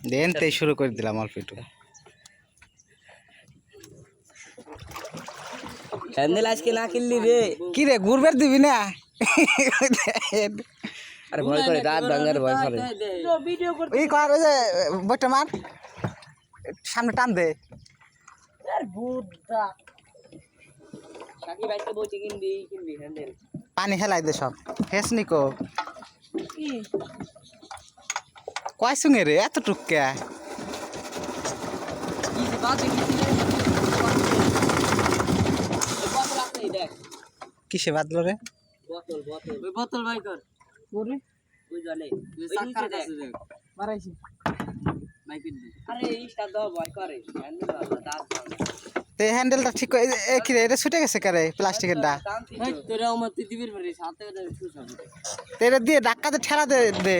দেন তেই শুরু করে দিলাম অল্প একটু। হ্যান্ডেল আজকে না কিনলি রে? কি রে গুড়বের দিবি না? আরে ভয় করে দাঁত ভাঙার ভয় করে। এই কর ওই যে বইটা মার। সামনে টান দে। পানি হেলাই দে সব। হেস নিকো কয় সঙ্গে রে এত টুককে কি? যে বাজে কি ছিল বোতল আছে দেখ কিসে বাদলো রে? বোতল বাই কর ওরে ওই জলে ওই সাকার কাছে দেখ মারাইছি তো হ্যান্ডেলটা ঠিক কি এটা ছুটে গেছে কারে প্লাস্টিকের ডা তোরা আমার তুই দিবির পারিস হাতে খুশ হবে তো এটা দিয়ে ঠেলা দে দে।